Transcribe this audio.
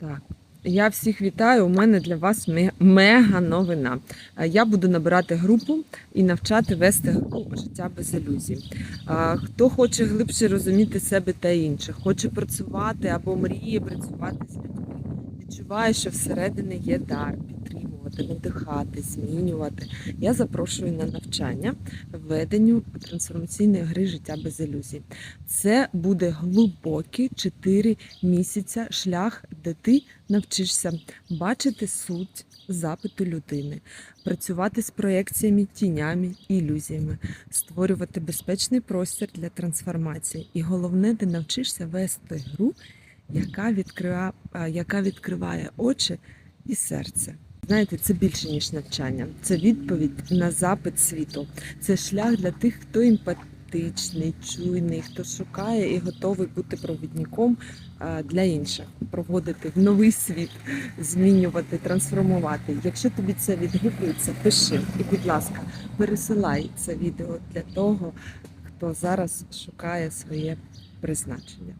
Так. Я всіх вітаю. У мене для вас ме- мега новина. Е, Я буду набирати групу і навчати вести групу життя без ілюзій. Е, Хто хоче глибше розуміти себе та інших, хоче працювати або мріє працювати з людьми, відчуває, що всередині є дар підтримувати, надихати, змінювати. Я запрошую на навчання веденню трансформаційної гри життя без ілюзій. Це буде глибокі 4 місяця шлях, де ти навчишся бачити суть запиту людини, працювати з проекціями, тінями, ілюзіями, створювати безпечний простір для трансформації. І головне, ти навчишся вести гру, яка відкриває, яка відкриває очі і серце. Знаєте, це більше ніж навчання. Це відповідь на запит світу. Це шлях для тих, хто емпатичний, чуйний, хто шукає і готовий бути провідником для інших, проводити в новий світ, змінювати, трансформувати. Якщо тобі це відгукується, пиши і, будь ласка, пересилай це відео для того, хто зараз шукає своє призначення.